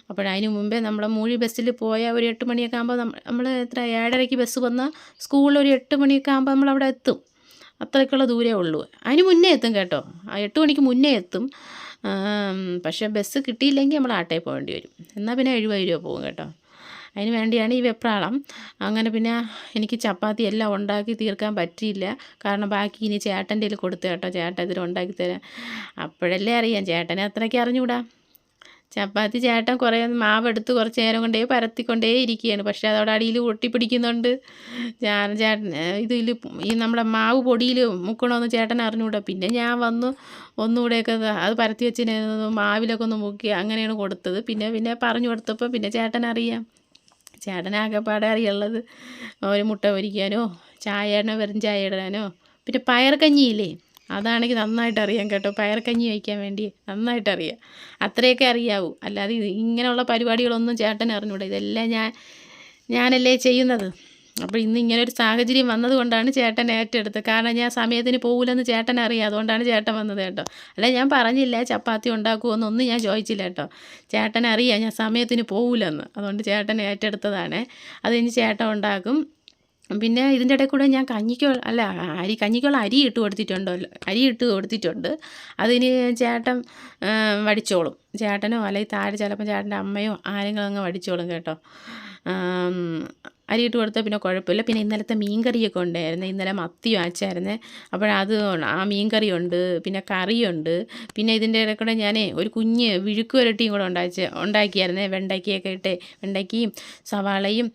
അപ്പോഴതിന് മുമ്പേ നമ്മളെ മൂഴി ബസ്സിൽ പോയ ഒരു എട്ട് മണിയൊക്കെ ആകുമ്പോൾ നമ്മൾ എത്ര ഏഴരയ്ക്ക് ബസ് വന്നാൽ സ്കൂളിൽ ഒരു എട്ട് മണിയൊക്കെ ആകുമ്പോൾ നമ്മൾ അവിടെ എത്തും. അത്രയ്ക്കുള്ള ദൂരേ ഉള്ളൂ. അതിന് മുന്നേ എത്തും കേട്ടോ. ആ എട്ട് മണിക്ക് മുന്നേ എത്തും. പക്ഷേ ബസ് കിട്ടിയില്ലെങ്കിൽ നമ്മൾ ആട്ടയിൽ പോകേണ്ടി വരും. എന്നാൽ പിന്നെ എഴുപത് രൂപ പോകും കേട്ടോ. അതിന് വേണ്ടിയാണ് ഈ വെപ്രാളം. അങ്ങനെ പിന്നെ എനിക്ക് ചപ്പാത്തി എല്ലാം ഉണ്ടാക്കി തീർക്കാൻ പറ്റിയില്ല. കാരണം ബാക്കി ഇനി ചേട്ടന്റെ കൊടുത്തു കേട്ടോ. ചേട്ടൻ ഇതിൽ ഉണ്ടാക്കി തരാം അപ്പോഴല്ലേ അറിയാം. ചേട്ടനെ അത്രയ്ക്ക് അറിഞ്ഞുകൂടാ ചപ്പാത്തി ചേട്ടൻ കുറേ മാവ് എടുത്ത് കുറച്ച് നേരം കൊണ്ടേ പരത്തിക്കൊണ്ടേ ഇരിക്കുകയാണ്. പക്ഷേ അതവിടെ അടിയിൽ ഒട്ടിപ്പിടിക്കുന്നുണ്ട് ഞാൻ ചേട്ടൻ ഇതിൽ ഈ നമ്മുടെ മാവ് പൊടിയിൽ മുക്കണമെന്ന് ചേട്ടൻ അറിഞ്ഞുകൂടാ പിന്നെ ഞാൻ വന്ന് ഒന്നുകൂടെയൊക്കെ അത് പരത്തി വെച്ചിന് മാവിലൊക്കെ ഒന്ന് മുക്കി അങ്ങനെയാണ് കൊടുത്തത്. പിന്നെ പിന്നെ പറഞ്ഞു കൊടുത്തപ്പോൾ പിന്നെ ചേട്ടൻ അറിയാം. ചേട്ടനാകെപ്പാടെ അറിയുള്ളത്. ഒരു മുട്ട പൊരിക്കാനോ ചായ ചായനോ വെറും ചായ ഇടാനോ. പിന്നെ പയർക്കഞ്ഞിയില്ലേ അതാണെങ്കിൽ നന്നായിട്ട് അറിയാം കേട്ടോ. പയർക്കഞ്ഞി വയ്ക്കാൻ വേണ്ടി നന്നായിട്ട് അറിയാം. അത്രയൊക്കെ അറിയാവൂ. അല്ലാതെ ഇങ്ങനെയുള്ള പരിപാടികളൊന്നും ചേട്ടൻ അറിഞ്ഞൂടാ. ഇതെല്ലാം ഞാൻ ഞാനല്ലേ ചെയ്യുന്നത്? അപ്പോൾ ഇന്ന് ഇങ്ങനെ ഒരു സാഹചര്യം വന്നതുകൊണ്ടാണ് ചേട്ടൻ ഏറ്റെടുത്തത്. കാരണം ഞാൻ സമയത്തിന് പോകില്ലെന്ന് ചേട്ടൻ അറിയാം. അതുകൊണ്ടാണ് ചേട്ടൻ വന്നത് കേട്ടോ. അല്ല ഞാൻ പറഞ്ഞില്ല ചപ്പാത്തി ഉണ്ടാക്കുമെന്നൊന്നും ഞാൻ ചോദിച്ചില്ല കേട്ടോ. ചേട്ടൻ അറിയാം ഞാൻ സമയത്തിന് പോകില്ലെന്ന് അതുകൊണ്ട് ചേട്ടൻ ഏറ്റെടുത്തതാണ്. അത് ഇനി ചേട്ടൻ ഉണ്ടാക്കും. പിന്നെ ഇതിന്റെ ഇടയിൽ കൂടെ ഞാൻ കഞ്ഞിക്കോ അല്ല അരി കഞ്ഞിക്കുള്ള അരി ഇട്ട് കൊടുത്തിട്ടുണ്ടോ. അരി ഇട്ട് കൊടുത്തിട്ടുണ്ട്. അതിന് ചേട്ടൻ വടിച്ചോളും. ചേട്ടനോ അല്ലെങ്കിൽ താഴെ ചിലപ്പോൾ ചേട്ടന്റെ അമ്മയോ ആരെങ്കിലും അങ്ങ് വടിച്ചോളും കേട്ടോ. അരിയിട്ട് കൊടുത്താൽ പിന്നെ കുഴപ്പമില്ല. പിന്നെ ഇന്നലത്തെ മീൻകറിയൊക്കെ ഉണ്ടായിരുന്നു. ഇന്നലെ മത്തി അപ്പോൾ അപ്പോഴത് ആ മീൻകറി ഉണ്ട് പിന്നെ കറിയുണ്ട്. പിന്നെ ഇതിന്റെ ഇടയ്ക്കൂടെ ഞാൻ ഒരു കുഞ്ഞ് വിഴുക്ക് വരട്ടിയും കൂടെ ഉണ്ടാക്കി ഉണ്ടാക്കിയായിരുന്നു. വെണ്ടയ്ക്കയൊക്കെ ഇട്ട് വെണ്ടയ്ക്കയും സവാളയും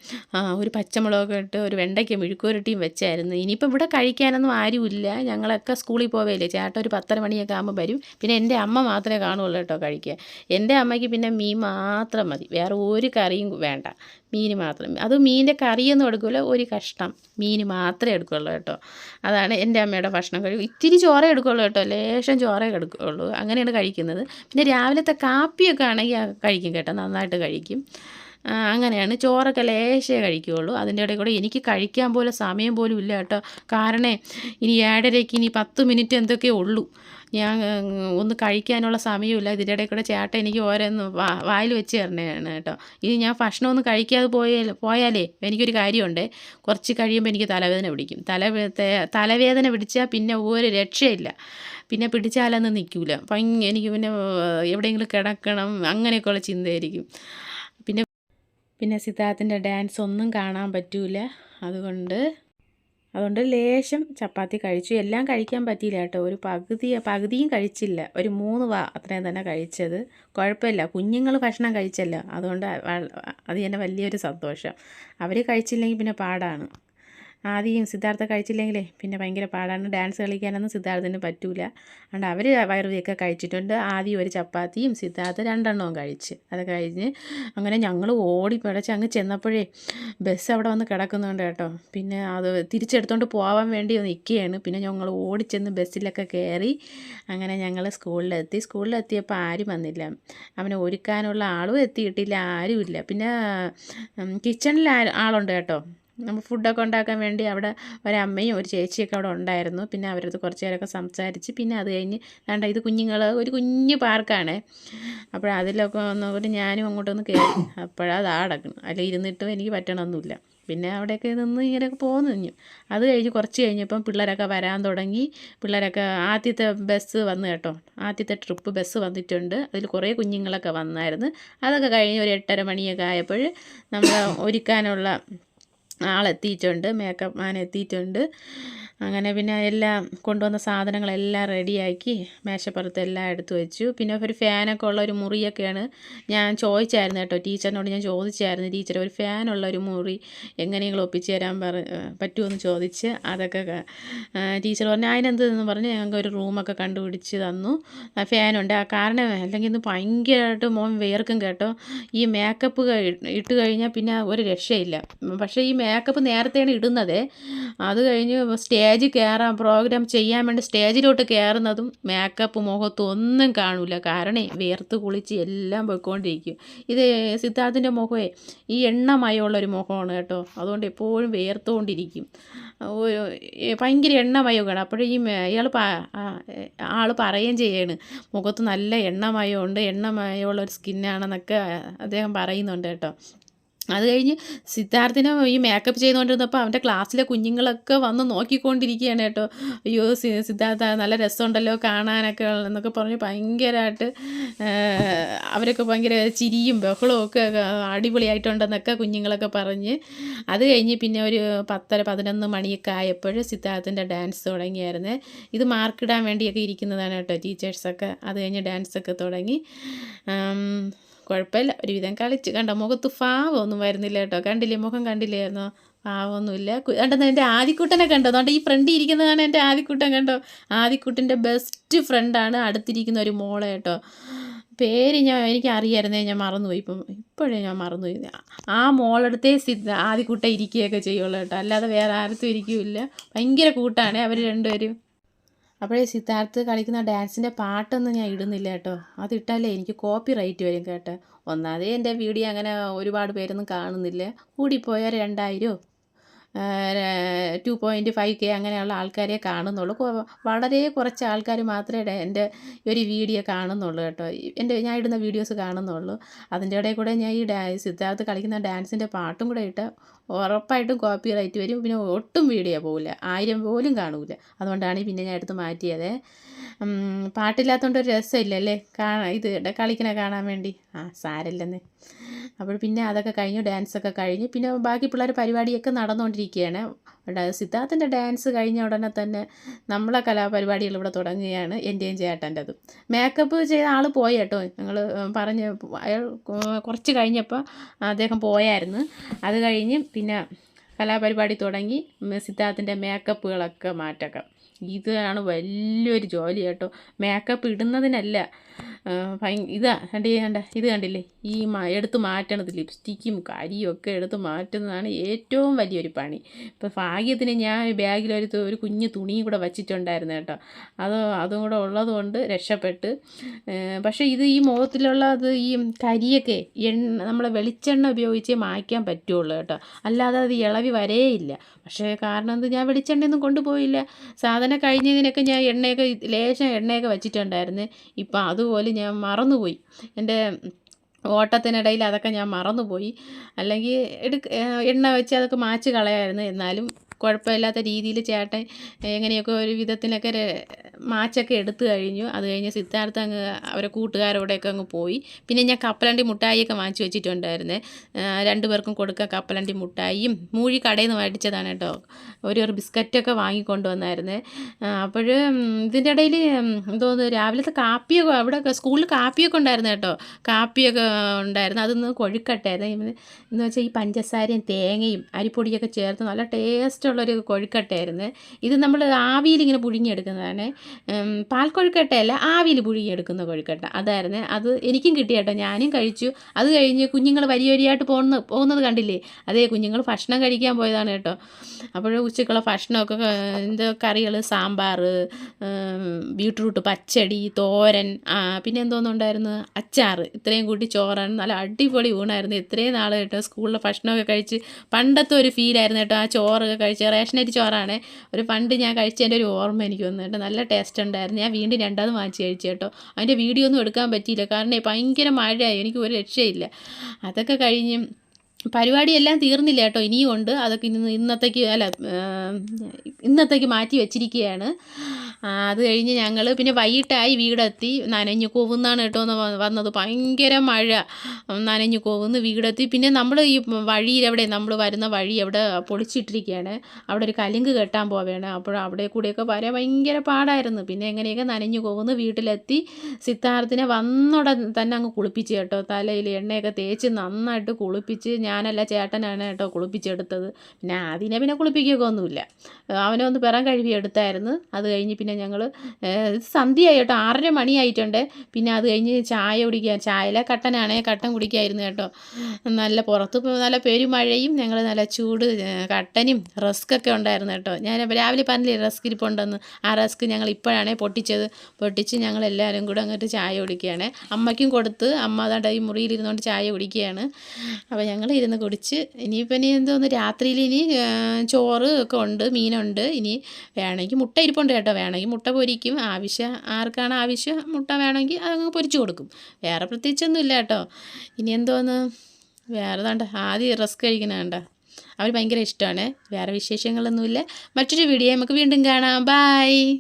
ഒരു പച്ചമുളകൊക്കെ ഇട്ട് ഒരു വെണ്ടയ്ക്ക മെഴുക്ക് വരട്ടിയും വെച്ചായിരുന്നു. ഇനിയിപ്പോൾ ഇവിടെ കഴിക്കാനൊന്നും ആരുമില്ല. ഞങ്ങളൊക്കെ സ്കൂളിൽ പോവേലേ ചേട്ടൻ ഒരു പത്തര മണിയൊക്കെ ആകുമ്പോൾ വരും. പിന്നെ എന്റെ അമ്മ മാത്രമേ കാണുള്ളൂ കേട്ടോ കഴിക്കുക എന്റെ അമ്മയ്ക്ക് പിന്നെ മീൻ മാത്രം മതി. വേറെ ഒരു കറിയും വേണ്ട. മീൻ മാത്രം. അത് മീനിന്റെ കറിയൊന്നും എടുക്കില്ല ഒരു കഷ്ണം മീൻ മാത്രമേ എടുക്കുകയുള്ളൂ കേട്ടോ. അതാണ് എന്റെ അമ്മയുടെ ഭക്ഷണം. കഴിവ് ഇത്തിരി ചോറേ എടുക്കുകയുള്ളൂ കേട്ടോ ലേശം ചോറേ എടുക്കുകയുള്ളൂ അങ്ങനെയാണ് കഴിക്കുന്നത്. പിന്നെ രാവിലത്തെ കാപ്പിയൊക്കെ ആണെങ്കിൽ കഴിക്കും കേട്ടോ നന്നായിട്ട് കഴിക്കും. അങ്ങനെയാണ്. ചോറൊക്കെ ലേശേ കഴിക്കുകയുള്ളൂ അതിന്റെ ഇടയിൽ കൂടെ എനിക്ക് കഴിക്കാൻ പോലെ സമയം പോലും ഇല്ല കേട്ടോ. കാരണേ ഇനി ഏഴരയ്ക്ക് ഇനി പത്ത് മിനിറ്റ് എന്തൊക്കെയേ ഉള്ളൂ. ഞാൻ ഒന്ന് കഴിക്കാനുള്ള സമയമില്ല. ഇതിന്റെ ഇടയിൽ കൂടെ ചേട്ടൻ എനിക്ക് ഓരോന്ന് വായിൽ വെച്ച് തരണേണ് കേട്ടോ. ഇനി ഞാൻ ഭക്ഷണമൊന്നും കഴിക്കാതെ പോയാൽ പോയാലേ എനിക്കൊരു കാര്യമുണ്ട്. കുറച്ച് കഴിയുമ്പോൾ എനിക്ക് തലവേദന പിടിക്കും. തല തലവേദന പിടിച്ചാൽ പിന്നെ ഒരു രക്ഷയില്ല. പിന്നെ പിടിച്ചാലൊന്നും നിൽക്കില്ല ഭയങ്കര എനിക്ക് പിന്നെ എവിടെയെങ്കിലും കിടക്കണം അങ്ങനെയൊക്കെയുള്ള ചിന്തയായിരിക്കും. പിന്നെ സിദ്ധാർത്ഥിന്റെ ഡാൻസ് ഒന്നും കാണാൻ പറ്റൂല. അതുകൊണ്ട് അതുകൊണ്ട് ലേശം ചപ്പാത്തി കഴിച്ചു. എല്ലാം കഴിക്കാൻ പറ്റിയില്ല കേട്ടോ. ഒരു പകുതി പകുതിയും കഴിച്ചില്ല. ഒരു മൂന്ന് വാ അത്രയും തന്നെ കഴിച്ചത്. കുഴപ്പമില്ല. കുഞ്ഞുങ്ങൾ ഭക്ഷണം കഴിച്ചല്ലോ. അതുകൊണ്ട് അത് തന്നെ വലിയൊരു സന്തോഷം. അവർ കഴിച്ചില്ലെങ്കിൽ പിന്നെ പാടാണ്. ആദ്യം സിദ്ധാർത്ഥ കഴിച്ചില്ലെങ്കിലേ പിന്നെ ഭയങ്കര പാടാണ്. ഡാൻസ് കളിക്കാനൊന്നും സിദ്ധാർത്ഥിന് പറ്റൂല. അതുകൊണ്ട് അവർ വയറുവിയൊക്കെ കഴിച്ചിട്ടുണ്ട്. ആദ്യം ഒരു ചപ്പാത്തിയും സിദ്ധാർത്ഥ രണ്ടെണ്ണവും കഴിച്ച്. അത് കഴിഞ്ഞ് അങ്ങനെ ഞങ്ങൾ ഓടി പിടച്ച് അങ്ങ് ചെന്നപ്പോഴേ ബസ് അവിടെ വന്ന് കിടക്കുന്നുണ്ട് കേട്ടോ. പിന്നെ അത് തിരിച്ചെടുത്തോണ്ട് പോകാൻ വേണ്ടി നിൽക്കുകയാണ് പിന്നെ ഞങ്ങൾ ഓടിച്ചെന്ന് ബസ്സിലൊക്കെ കയറി അങ്ങനെ ഞങ്ങൾ സ്കൂളിലെത്തി. സ്കൂളിലെത്തിയപ്പോൾ ആരും വന്നില്ല. അവനെ ഒരുക്കാനുള്ള ആളും എത്തിയിട്ടില്ല. ആരുമില്ല. പിന്നെ കിച്ചണിൽ ആളുണ്ട് കേട്ടോ. നമ്മൾ ഫുഡൊക്കെ ഉണ്ടാക്കാൻ വേണ്ടി അവിടെ ഒരമ്മയും ഒരു ചേച്ചിയൊക്കെ അവിടെ ഉണ്ടായിരുന്നു. പിന്നെ അവരത് കുറച്ച് നേരമൊക്കെ സംസാരിച്ച് പിന്നെ അത് കഴിഞ്ഞ് വേണ്ട ഇത് കുഞ്ഞുങ്ങൾ ഒരു കുഞ്ഞു പാർക്കാണ്. അപ്പോൾ അതിലൊക്കെ ഒന്നുകൂടി ഞാനും അങ്ങോട്ടൊന്ന് കയറി അപ്പോഴത് ആടക്കണം അതിൽ ഇരുന്നിട്ടും എനിക്ക് പറ്റണമൊന്നുമില്ല. പിന്നെ അവിടെയൊക്കെ നിന്ന് ഇങ്ങനെയൊക്കെ പോന്നു അത് കഴിഞ്ഞ് കുറച്ച് കഴിഞ്ഞപ്പം പിള്ളേരൊക്കെ വരാൻ തുടങ്ങി. പിള്ളേരൊക്കെ ആദ്യത്തെ ബസ് വന്നു കേട്ടോ. ആദ്യത്തെ ട്രിപ്പ് ബസ് വന്നിട്ടുണ്ട്. അതിൽ കുറേ കുഞ്ഞുങ്ങളൊക്കെ വന്നായിരുന്നു. അതൊക്കെ കഴിഞ്ഞ് ഒരു എട്ടര മണിയൊക്കെ ആയപ്പോൾ നമ്മൾ ഒരുക്കാനുള്ള ആളെത്തിയിട്ടുണ്ട് മേക്കപ്പ് മാൻ എത്തിയിട്ടുണ്ട്. അങ്ങനെ പിന്നെ എല്ലാം കൊണ്ടുവന്ന സാധനങ്ങളെല്ലാം റെഡിയാക്കി മേശപ്പുറത്ത് എല്ലാം എടുത്തു വെച്ചു. പിന്നെ ഒരു ഫാനൊക്കെ ഉള്ള ഒരു മുറിയൊക്കെയാണ് ഞാൻ ചോദിച്ചായിരുന്നു കേട്ടോ ടീച്ചറിനോട് ഞാൻ ചോദിച്ചായിരുന്നു ടീച്ചർ ഒരു ഫാനുള്ള ഒരു മുറി എങ്ങനെയെങ്കിലും ഒപ്പിച്ച് തരാൻ പറ പറ്റുമെന്ന് ചോദിച്ച് അതൊക്കെ ടീച്ചർ പറഞ്ഞു അതിനെന്തെന്ന്? പറഞ്ഞ് ഞങ്ങൾക്ക് ഒരു റൂമൊക്കെ കണ്ടുപിടിച്ച് തന്നു. ഫാനുണ്ട് ആ കാരണം അല്ലെങ്കിൽ ഇന്ന് ഭയങ്കരമായിട്ട് മോൻ വേർക്കും കേട്ടോ. ഈ മേക്കപ്പ് ഇട്ട് കഴിഞ്ഞാൽ പിന്നെ ഒരു രക്ഷയില്ല. പക്ഷേ ഈ മേക്കപ്പ് നേരത്തെയാണ് ഇടുന്നത്. അത് കഴിഞ്ഞ് സ്റ്റേജ് കയറാൻ പ്രോഗ്രാം ചെയ്യാൻ വേണ്ടി സ്റ്റേജിലോട്ട് കയറുന്നതും മേക്കപ്പ് മുഖത്തും ഒന്നും കാണൂല. കാരണം വേർത്ത് കുളിച്ച് എല്ലാം പോയിക്കൊണ്ടിരിക്കും. ഇത് സിദ്ധാർത്ഥിന്റെ മുഖമേ ഈ എണ്ണമയമുള്ളൊരു മുഖമാണ് കേട്ടോ. അതുകൊണ്ട് എപ്പോഴും വേർത്തുകൊണ്ടിരിക്കും ഭയങ്കര എണ്ണമയമാണ് അപ്പോഴേ ഈ ഇയാൾ ആൾ പറയുകയും ചെയ്യാണ്. മുഖത്ത് നല്ല എണ്ണമയമുണ്ട്. എണ്ണമയമുള്ള ഒരു സ്കിന്നാണെന്നൊക്കെ അദ്ദേഹം പറയുന്നുണ്ട് കേട്ടോ. അത് കഴിഞ്ഞ് സിദ്ധാർത്ഥിനെ ഈ മേക്കപ്പ് ചെയ്തുകൊണ്ടിരുന്നപ്പോൾ അവന്റെ ക്ലാസ്സിലെ കുഞ്ഞുങ്ങളൊക്കെ വന്ന് നോക്കിക്കൊണ്ടിരിക്കുകയാണ് കേട്ടോ. അയ്യോ സിദ്ധാർത്ഥ നല്ല രസമുണ്ടല്ലോ കാണാനൊക്കെ എന്നൊക്കെ പറഞ്ഞ് ഭയങ്കരമായിട്ട് അവരൊക്കെ ഭയങ്കര ചിരിയും ബഹളവും ഒക്കെ അടിപൊളിയായിട്ടുണ്ടെന്നൊക്കെ കുഞ്ഞുങ്ങളൊക്കെ പറഞ്ഞ് അത് കഴിഞ്ഞ് പിന്നെ ഒരു പത്തര പതിനൊന്ന് മണിയൊക്കെ ആയപ്പോൾ സിദ്ധാർത്ഥിന്റെ ഡാൻസ് തുടങ്ങിയായിരുന്നു. ഇത് മാർക്കിടാൻ വേണ്ടിയൊക്കെ ഇരിക്കുന്നതാണ് കേട്ടോ ടീച്ചേഴ്സൊക്കെ അത് കഴിഞ്ഞ് ഡാൻസൊക്കെ തുടങ്ങി. കുഴപ്പമില്ല. ഒരുവിധം കളിച്ച് കണ്ട മുഖത്ത് ഫാവൊന്നും വരുന്നില്ല കേട്ടോ. കണ്ടില്ലേ മുഖം കണ്ടില്ലായിരുന്നോ പാവമൊന്നുമില്ല കണ്ടെന്ന് എന്റെ ആദിക്കുട്ടനെ കണ്ടോ? അതുകൊണ്ട് ഈ ഫ്രണ്ട് ഇരിക്കുന്നതാണ് എന്റെ ആദിക്കുട്ടൻ കണ്ടോ? ആദിക്കുട്ടന്റെ ബെസ്റ്റ് ഫ്രണ്ടാണ് അടുത്തിരിക്കുന്ന ഒരു മോളെ കേട്ടോ. പേര് ഞാൻ എനിക്ക് അറിയായിരുന്നേ ഞാൻ മറന്നുപോയി. ഇപ്പം ഇപ്പോഴേ ഞാൻ മറന്നുപോയി. ആ മോളടുത്തേ സിദ്ധ ആദിക്കുട്ട ഇരിക്കുകയൊക്കെ ചെയ്യുള്ളൂ കേട്ടോ. അല്ലാതെ വേറെ ആരത്തും ഇരിക്കില്ല ഭയങ്കര കൂട്ടാണ്. അവർ രണ്ടുപേരും. അപ്പോഴേ സിദ്ധാർത്ഥ് കളിക്കുന്ന ഡാൻസിന്റെ പാട്ടൊന്നും ഞാൻ ഇടുന്നില്ല കേട്ടോ. അതിട്ടാലേ എനിക്ക് കോപ്പി റൈറ്റ് വരും കേട്ടോ. ഒന്നാമതേ എന്റെ വീഡിയോ അങ്ങനെ ഒരുപാട് പേരൊന്നും കാണുന്നില്ല. കൂടിപ്പോയാൽ രണ്ടായിരമോ ടു പോയിന്റ് ഫൈവ് കെ അങ്ങനെയുള്ള ആൾക്കാരെ കാണുന്നുള്ളൂ. വളരെ കുറച്ച് ആൾക്കാർ മാത്രമേ എന്റെ ഒരു വീഡിയോ കാണുന്നുള്ളൂ കേട്ടോ. എന്റെ ഞാൻ ഇടുന്ന വീഡിയോസ് കാണുന്നുള്ളൂ. അതിന്റെ ഇടയിൽ കൂടെ ഞാൻ ഈ ഡാ സിദ്ധാർത്ഥ് കളിക്കുന്ന ഡാൻസിന്റെ പാട്ടും കൂടെ ഇട്ട് ഉറപ്പായിട്ടും കോപ്പി റൈറ്റ് വരും. പിന്നെ ഒട്ടും വീഡിയോ പോകില്ല ആയിരം പോലും കാണൂല. അതുകൊണ്ടാണ് പിന്നെ ഞാൻ എടുത്ത് മാറ്റിയത്. പാട്ടില്ലാത്തതുകൊണ്ട് ഒരു രസമില്ലല്ലേ? കാണാൻ ഇത് കളിക്കണേ കാണാൻ വേണ്ടി. ആ സാരമില്ലെന്ന് അപ്പോൾ പിന്നെ അതൊക്കെ കഴിഞ്ഞു ഡാൻസൊക്കെ കഴിഞ്ഞ്. പിന്നെ ബാക്കി പിള്ളേർ പരിപാടിയൊക്കെ നടന്നുകൊണ്ടിരിക്കുകയാണ്. സിദ്ധാർത്ഥിന്റെ ഡാൻസ് കഴിഞ്ഞ ഉടനെ തന്നെ നമ്മളെ കലാപരിപാടികൾ ഇവിടെ തുടങ്ങുകയാണ് എന്റെയും ചേട്ടന്റെതും. മേക്കപ്പ് ചെയ്ത ആൾ പോയി കേട്ടോ. ഞങ്ങൾ പറഞ്ഞ് അയാൾ കുറച്ച് കഴിഞ്ഞപ്പോൾ അദ്ദേഹം പോയായിരുന്നു. അത് കഴിഞ്ഞ് പിന്നെ കലാപരിപാടി തുടങ്ങി. സിദ്ധാർത്ഥന്റെ മേക്കപ്പുകളൊക്കെ മാറ്റൊക്കെ. ഇതാണ് വലിയൊരു ജോലി കേട്ടോ. മേക്കപ്പ് ഇടുന്നതിനല്ല ഇതാ കണ്ടേ കണ്ട ഇത് കണ്ടില്ലേ? ഈ എടുത്ത് മാറ്റണത് ലിപ്സ്റ്റിക്കും കരിയും ഒക്കെ എടുത്ത് മാറ്റുന്നതാണ് ഏറ്റവും വലിയൊരു പണി. ഇപ്പോൾ ഭാഗ്യത്തിന് ഞാൻ ബാഗിലൊരു ഒരു കുഞ്ഞു തുണിയും കൂടെ വച്ചിട്ടുണ്ടായിരുന്നു കേട്ടോ. അത് അതും കൂടെ ഉള്ളതുകൊണ്ട് രക്ഷപ്പെട്ട്. പക്ഷേ ഇത് ഈ മുഖത്തിലുള്ള അത് ഈ കരിയൊക്കെ എണ്ണ നമ്മളെ വെളിച്ചെണ്ണ ഉപയോഗിച്ചേ മായ്ക്കാൻ പറ്റുള്ളൂ കേട്ടോ. അല്ലാതെ അത് ഇളവി വരേയില്ല. പക്ഷേ കാരണം എന്ത്? ഞാൻ വെളിച്ചെണ്ണയൊന്നും കൊണ്ടുപോയില്ല. സാധനം കഴിഞ്ഞതിനൊക്കെ ഞാൻ എണ്ണയൊക്കെ ലേശം എണ്ണയൊക്കെ വെച്ചിട്ടുണ്ടായിരുന്നു. ഇപ്പം അതുപോലെ ഞാൻ മറന്നുപോയി. എന്റെ ഓട്ടത്തിനിടയിൽ അതൊക്കെ ഞാൻ മറന്നുപോയി. അല്ലെങ്കിൽ എടുക്ക എണ്ണ വെച്ച് അതൊക്കെ മാച്ച് കളയായിരുന്നു. എന്നാലും കുഴപ്പമില്ലാത്ത രീതിയിൽ ചേട്ടൻ എങ്ങനെയൊക്കെ ഒരു വിധത്തിനൊക്കെ രെ- മാച്ചൊക്കെ എടുത്തു കഴിഞ്ഞു. അത് കഴിഞ്ഞ് സിദ്ധാർത്ഥ അങ്ങ് അവരെ കൂട്ടുകാരോടെയൊക്കെ അങ്ങ് പോയി. പിന്നെ ഞാൻ കപ്പലണ്ടി മുട്ടായിയൊക്കെ വാങ്ങിച്ചു വെച്ചിട്ടുണ്ടായിരുന്നു. രണ്ടു പേർക്കും കൊടുക്കാൻ കപ്പലണ്ടി മുട്ടായിയും മൂഴി കടയിൽ നിന്ന് മേടിച്ചതാണ് കേട്ടോ. ഒരു ഒരു ബിസ്ക്കറ്റൊക്കെ വാങ്ങിക്കൊണ്ട് വന്നായിരുന്നേ. അപ്പോൾ ഇതിന്റെ ഇടയിൽ എന്തോന്ന് രാവിലത്തെ കാപ്പിയൊക്കെ അവിടെ സ്കൂളിൽ കാപ്പിയൊക്കെ ഉണ്ടായിരുന്നു കേട്ടോ. കാപ്പിയൊക്കെ ഉണ്ടായിരുന്നു. അതൊന്ന് കൊഴുക്കട്ടായിരുന്നു. എന്ന് വെച്ചാൽ ഈ പഞ്ചസാരയും തേങ്ങയും അരിപ്പൊടിയൊക്കെ ചേർത്ത് നല്ല ടേസ്റ്റുള്ളൊരു കൊഴുക്കട്ടയായിരുന്നു. ഇത് നമ്മൾ ആവിയിൽ ഇങ്ങനെ പുഴുങ്ങിയെടുക്കുന്നതാണ് പാൽക്കൊഴുക്കട്ടയല്ല പാൽ കൊഴുക്കട്ടയല്ല ആവിയിൽ പുഴുങ്ങിയെടുക്കുന്ന കൊഴുക്കട്ട. അതായിരുന്നു. അത് എനിക്കും കിട്ടിയട്ടോ ഞാനും കഴിച്ചു. അത് കഴിഞ്ഞ് കുഞ്ഞുങ്ങൾ വരി വരിയായിട്ട് പോകുന്ന പോകുന്നത് കണ്ടില്ലേ? അതേ കുഞ്ഞുങ്ങൾ ഭക്ഷണം കഴിക്കാൻ പോയതാണ് കേട്ടോ. അപ്പോൾ ഉച്ചക്കുള്ള ഭക്ഷണമൊക്കെ എന്തോ കറികൾ സാമ്പാർ ബീട്രൂട്ട് പച്ചടി തോരൻ പിന്നെ എന്തോന്നുണ്ടായിരുന്നു അച്ചാർ ഇത്രയും കൂട്ടി ചോറാണ്. നല്ല അടിപൊളി ഊണായിരുന്നു. ഇത്രയും നാൾ കേട്ടോ സ്കൂളിലെ ഭക്ഷണമൊക്കെ കഴിച്ച് പണ്ടത്തെ ഒരു ഫീലായിരുന്നു കേട്ടോ ആ ചോറൊക്കെ കഴിച്ച് റേഷനരി ചോറാണ്. ഒരു പണ്ട് ഞാൻ കഴിച്ചതിന്റെ ഒരു ഓർമ്മ എനിക്ക് വന്നിട്ട് നല്ല ടേസ്റ്റ് ഉണ്ടായിരുന്നു. ഞാൻ വീണ്ടും രണ്ടാമത് വാങ്ങിച്ച് കഴിച്ചു കേട്ടോ. അതിന്റെ വീഡിയോ ഒന്നും എടുക്കാൻ പറ്റിയില്ല. കാരണം ഭയങ്കര മഴയായി. എനിക്ക് ഒരു രക്ഷയില്ല. അതൊക്കെ കഴിഞ്ഞ് പരിപാടിയെല്ലാം തീർന്നില്ല കേട്ടോ. ഇനിയും ഉണ്ട്. അതൊക്കെ ഇന്ന് ഇന്നത്തേക്ക് അല്ല ഇന്നത്തേക്ക് മാറ്റി വെച്ചിരിക്കുകയാണ്. അത് കഴിഞ്ഞ് ഞങ്ങൾ പിന്നെ വൈകിട്ടായി വീടെത്തി. നനഞ്ഞു കോവുന്നാണ് കേട്ടോ വന്നത്. ഭയങ്കര മഴ. നനഞ്ഞു കോവുന്ന് വീടെത്തി. പിന്നെ നമ്മൾ ഈ വഴിയിൽ എവിടെ നമ്മൾ വരുന്ന വഴി അവിടെ പൊളിച്ചിട്ടിരിക്കുകയാണ് അവിടെ ഒരു കലുങ്ക് കെട്ടാൻ പോവുകയാണ് അപ്പോൾ അവിടെ കൂടെയൊക്കെ വരാൻ ഭയങ്കര പാടായിരുന്നു. പിന്നെ എങ്ങനെയൊക്കെ നനഞ്ഞു കോവുന്ന് വീട്ടിലെത്തി. സിദ്ധാർത്ഥിനെ വന്നുടൻ തന്നെ അങ്ങ് കുളിപ്പിച്ച് കേട്ടോ. തലയിൽ എണ്ണയൊക്കെ തേച്ച് നന്നായിട്ട് കുളിപ്പിച്ച് ഞാനല്ല ചേട്ടനാണ് കേട്ടോ കുളിപ്പിച്ചെടുത്തത്. പിന്നെ അതിനെ പിന്നെ കുളിപ്പിക്കുകയൊക്കെ ഒന്നുമില്ല. അവനെ ഒന്ന് പിറം കഴുകി എടുത്തായിരുന്നു. അത് കഴിഞ്ഞ് പിന്നെ ഞങ്ങൾ സന്ധ്യയായി കേട്ടോ ആറര മണിയായിട്ടുണ്ട്. പിന്നെ അത് കഴിഞ്ഞ് ചായ കുടിക്കുക ചായയിലെ കട്ടനാണേ കട്ടൻ കുടിക്കായിരുന്നു കേട്ടോ. നല്ല പുറത്ത് നല്ല പെരുമഴയും ഞങ്ങൾ നല്ല ചൂട് കട്ടനും കട്ടനും റസ്ക്കൊക്കെ ഉണ്ടായിരുന്നു കേട്ടോ. ഞാൻ രാവിലെ പറഞ്ഞില്ലേ റസ്ക് ഇരിപ്പുണ്ടെന്ന്. ആ റസ്ക് ഞങ്ങൾ ഇപ്പോഴാണേ പൊട്ടിച്ചത്. പൊട്ടിച്ച് ഞങ്ങൾ എല്ലാവരും കൂടെ അങ്ങോട്ട് ചായ കുടിക്കുകയാണ്. അമ്മയ്ക്കും കൊടുത്ത് അമ്മ അതാണ്ട് ഈ മുറിയിലിരുന്നുകൊണ്ട് ചായ കുടിക്കുകയാണ്. അപ്പോൾ ഞങ്ങൾ ഇരുന്ന് കുടിച്ച് ഇനിയിപ്പോൾ ഇനി എന്തോന്ന് രാത്രിയിൽ ഇനി ചോറ് ഒക്കെ ഉണ്ട് മീനുണ്ട്. ഇനി വേണമെങ്കിൽ മുട്ട ഇരിപ്പുണ്ട് കേട്ടോ വേണമെങ്കിൽ. മുട്ട പൊരിക്കും. ആവശ്യം ആർക്കാണ് ആവശ്യം മുട്ട വേണമെങ്കിൽ അതങ്ങ് പൊരിച്ചു കൊടുക്കും. വേറെ പ്രത്യേകിച്ചൊന്നും ഇല്ല കേട്ടോ. ഇനി എന്തോന്ന്? വേറെ വേണ്ട ആദ്യം റസ്ക് കഴിക്കണ അവർ ഭയങ്കര ഇഷ്ടമാണ്. വേറെ വിശേഷങ്ങളൊന്നുമില്ല. മറ്റൊരു വീഡിയോ നമുക്ക് വീണ്ടും കാണാം. ബായ്